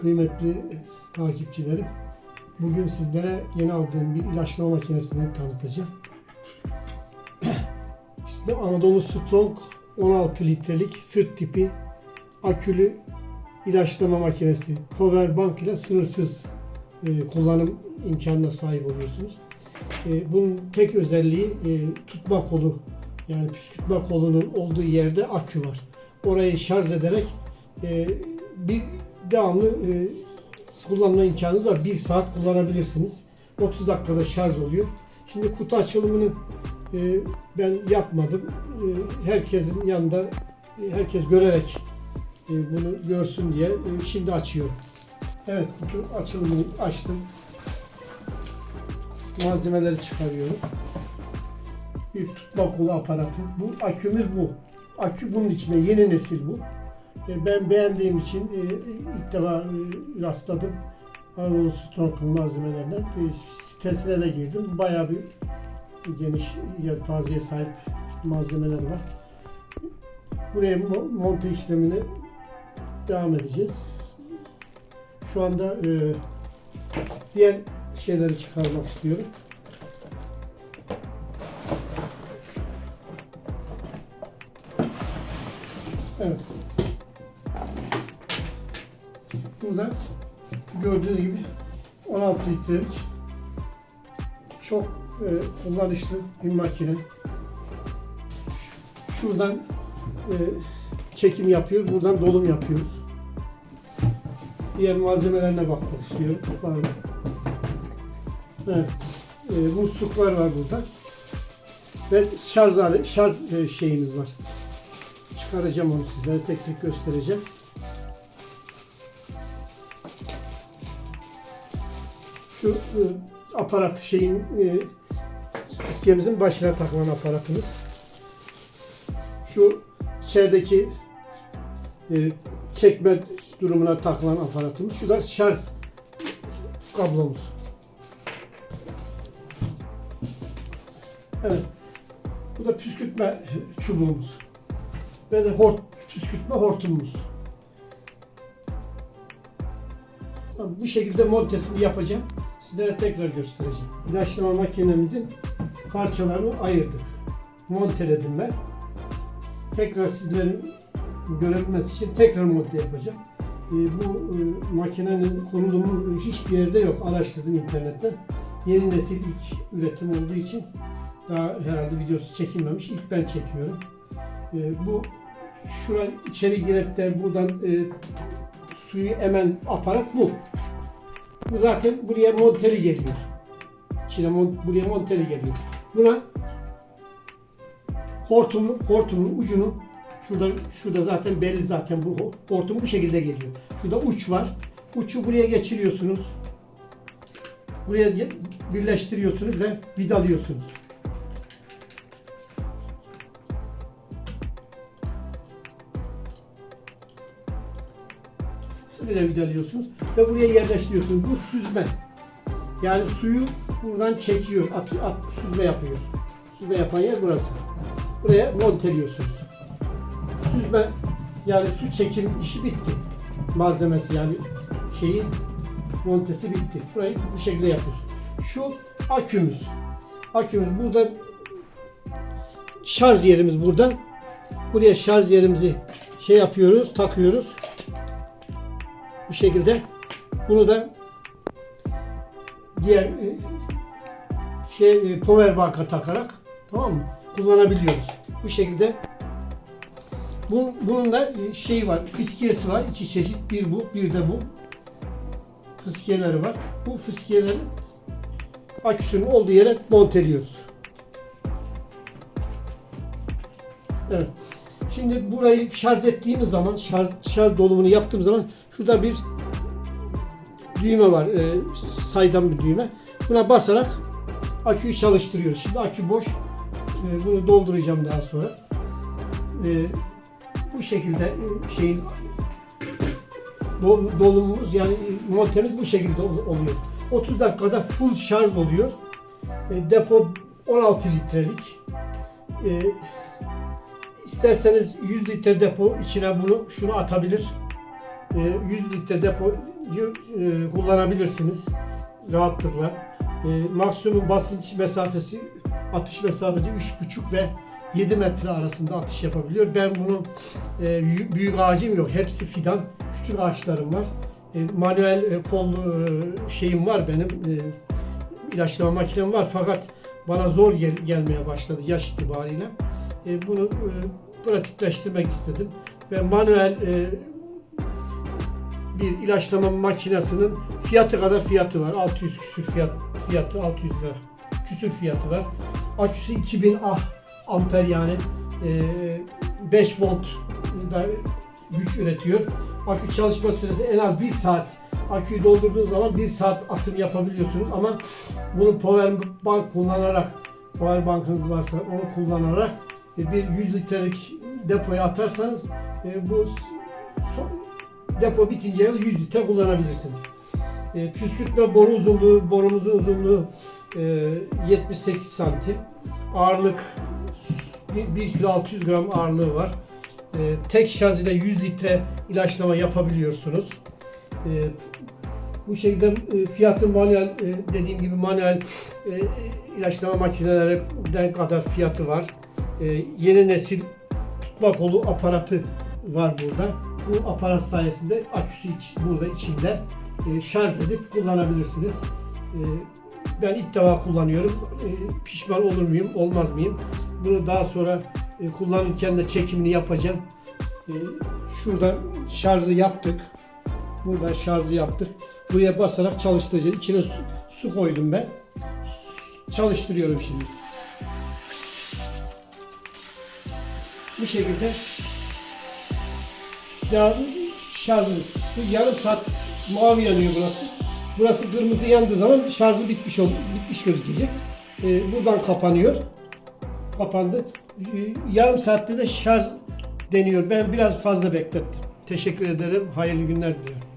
Kıymetli takipçilerim, bugün sizlere yeni aldığım bir ilaçlama makinesini tanıtacağım. İşte Anadolu Strong 16 litrelik sırt tipi akülü ilaçlama makinesi. Powerbank ile sınırsız e, kullanım imkanına sahip oluyorsunuz. E, bunun tek özelliği e, tutma kolu yani püskürtme kolunun olduğu yerde akü var. Orayı şarj ederek e, bir devamlı e, kullanma imkanınız var. Bir saat kullanabilirsiniz. 30 dakikada şarj oluyor. Şimdi kutu açılımını e, ben yapmadım. E, herkesin yanında e, herkes görerek e, bunu görsün diye e, şimdi açıyorum. Evet kutu açılımını açtım. Malzemeleri çıkarıyorum. Bir tutma kolu aparatı. Bu akümüz bu. Akü bunun içinde yeni nesil bu. E, Ben beğendiğim için e, ilk defa e, rastladım. Anadolu Strong'un malzemelerinden. Sitesine de girdim. Bayağı bir geniş yelpazeye sahip malzemeler var. Buraya mo- monte işlemine devam edeceğiz. Şu anda e, diğer şeyleri çıkarmak istiyorum. Evet. Burada gördüğünüz gibi 16 litrelik çok e, kullanışlı bir makine. Şuradan e, çekim yapıyoruz, buradan dolum yapıyoruz. Diğer malzemelerine bakmak istiyorum. Var mı? Evet. E, musluklar var burada. Ve şarj şarj e, şeyimiz var. Çıkaracağım onu sizlere tek tek göstereceğim. Şu e, aparat şeyin e, başına takılan aparatımız. Şu içerideki e, çekme durumuna takılan aparatımız. Şu da şarj kablomuz. Evet. Bu da püskürtme çubuğumuz. Ve de hort, püskürtme hortumumuz. Tamam, bu şekilde montesini yapacağım. Sizlere tekrar göstereceğim. İlaçlama makinemizin parçalarını ayırdık. Monteledim ben. Tekrar sizlerin görebilmesi için tekrar monte yapacağım. Ee, bu e, makinenin kurulumu hiçbir yerde yok. Araştırdım internetten. Yeni nesil ilk üretim olduğu için daha herhalde videosu çekilmemiş. İlk ben çekiyorum. Ee, bu şura içeri girip de buradan e, suyu emen aparat bu. Zaten buraya monteli geliyor. İçine mon- buraya monteli geliyor. Buna hortumun, hortumun ucunu şurada şurada zaten belli zaten bu hortum bu şekilde geliyor. Şurada uç var. Uçu buraya geçiriyorsunuz. Buraya birleştiriyorsunuz ve vidalıyorsunuz. Böyle vidalıyorsunuz ve buraya yerleştiriyorsunuz. Bu süzme. Yani suyu buradan çekiyor, at, at, süzme yapıyor. Süzme yapan yer burası. Buraya monteliyorsunuz. Süzme yani su çekim işi bitti. Malzemesi yani şeyi montesi bitti. Burayı bu şekilde yapıyoruz. Şu akümüz. Akümüz burada şarj yerimiz buradan. Buraya şarj yerimizi şey yapıyoruz, takıyoruz. Bu şekilde. Bunu da diğer e, şey e, power bank'a takarak tamam mı? Kullanabiliyoruz. Bu şekilde bu, bunun da şey var, fiskiyesi var. iki çeşit. Bir bu, bir de bu. Fiskiyeleri var. Bu fiskiyeleri aküsünün olduğu yere monteliyoruz. Evet. Şimdi burayı şarj ettiğimiz zaman, şarj, şarj dolumunu yaptığım zaman şurada bir düğme var. E, saydam bir düğme. Buna basarak aküyü çalıştırıyoruz. Şimdi akü boş. E, bunu dolduracağım daha sonra. E, bu şekilde e, şeyin dol- dolumumuz yani montemiz bu şekilde ol- oluyor. 30 dakikada full şarj oluyor. E, depo 16 litrelik. E, isterseniz 100 litre depo içine bunu şunu atabilir. E, 100 litre depo e, kullanabilirsiniz rahatlıkla. E, maksimum basınç mesafesi atış mesafesi 3,5 ve 7 metre arasında atış yapabiliyor. Ben bunun e, büyük ağacım yok. Hepsi fidan. Küçük ağaçlarım var. E, manuel e, kollu şeyim var benim. İlaçlama makinem var fakat bana zor gel- gelmeye başladı yaş itibariyle. E, bunu pratikleştirmek istedim ve manuel bir ilaçlama makinesinin fiyatı kadar fiyatı var. 600 küsür fiyat fiyatı 600 lira küsür fiyatı var. Aküsü 2000 ah amper yani e, 5 volt da güç üretiyor. Akü çalışma süresi en az 1 saat. Aküyü doldurduğunuz zaman 1 saat atım yapabiliyorsunuz ama bunu power bank kullanarak power bankınız varsa onu kullanarak e, bir 100 litrelik depoya atarsanız e, bu depo bitinceye kadar 100 litre kullanabilirsiniz. E, püskürtme boru uzunluğu, borumuzun uzunluğu e, 78 santim. Ağırlık 1 kilo 600 gram ağırlığı var. E, tek şarjıyla 100 litre ilaçlama yapabiliyorsunuz. E, bu şekilde e, fiyatı manuel e, dediğim gibi manuel e, ilaçlama makinelerinden kadar fiyatı var. E, yeni nesil tutma kolu aparatı var burada. Bu aparat sayesinde aküsü iç, burada içinde e, şarj edip kullanabilirsiniz. E, ben ilk defa kullanıyorum. E, pişman olur muyum, olmaz mıyım? Bunu daha sonra e, kullanırken de çekimini yapacağım. E, şuradan şarjı yaptık. Buradan şarjı yaptık. Buraya basarak çalıştıracağız. İçine su, su koydum ben. Çalıştırıyorum şimdi. Bu şekilde ya şarjı bu yarım saat mavi yanıyor burası. Burası kırmızı yandığı zaman şarjı bitmiş oldu, bitmiş gözükecek. Ee, buradan kapanıyor. Kapandı. Ee, yarım saatte de şarj deniyor. Ben biraz fazla beklettim. Teşekkür ederim. Hayırlı günler diliyorum.